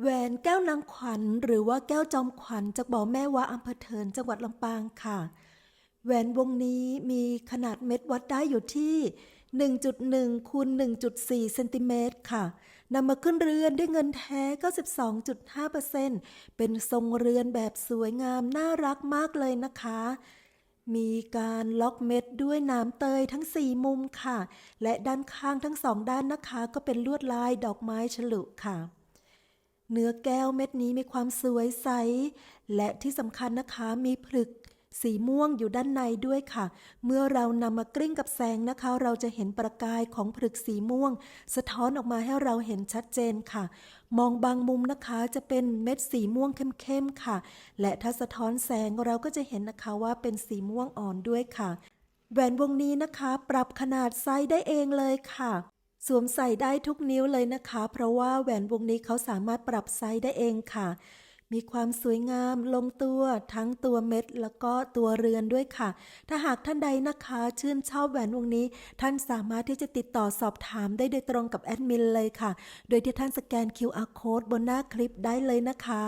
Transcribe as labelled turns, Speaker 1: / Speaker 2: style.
Speaker 1: แหวนแก้วนางขวัญหรือว่าแก้วจอมขวัญจากบ่อแม่วาอำเภอเถินจังหวัดลำปางค่ะ แหวนวงนี้มีขนาดเม็ดวัดได้อยู่ที่ 1.1คูณ1.4เซนติเมตรค่ะนำมาขึ้นเรือนด้วยเงินแท้92.5%เป็นทรงเรือนแบบสวยงามน่ารักมากเลยนะคะ มีการล็อกเม็ดด้วยน้ำเตยทั้ง 4 มุมค่ะ และด้านข้างทั้งสองด้านนะคะ ก็เป็นลวดลายดอกไม้ฉลุค่ะ เนื้อแก้วเม็ดนี้มีความสวยใส และที่สำคัญนะคะมีผลึกสีม่วงอยู่ด้านในด้วยค่ะ เมื่อเรานำมากลิ้งกับแสงนะคะ เราจะเห็นประกายของผลึกสีม่วง สะท้อนออกมาให้เราเห็นชัดเจนค่ะ มองบางมุมนะคะจะเป็นเม็ดสีม่วงเข้มๆค่ะ และถ้าสะท้อนแสงเราก็จะเห็นนะคะว่าเป็นสีม่วงอ่อนด้วยค่ะ แหวนวงนี้นะคะ ปรับขนาดไซส์ได้เองเลยค่ะ สวมใส่ได้ทุกนิ้วเลยนะคะ เพราะว่าแหวนวงนี้เขาสามารถปรับไซส์ได้เองค่ะ มีความสวยงามลงตัว ทั้งตัวเม็ด แล้วก็ตัวเรือนด้วยค่ะ ถ้าหากท่านใดนะคะ ชื่นชอบแหวนวงนี้ ท่านสามารถที่จะติดต่อสอบถามได้โดยตรงกับแอดมินเลยค่ะ โดยที่ท่านสแกน QR code บนหน้าคลิปได้เลยนะคะ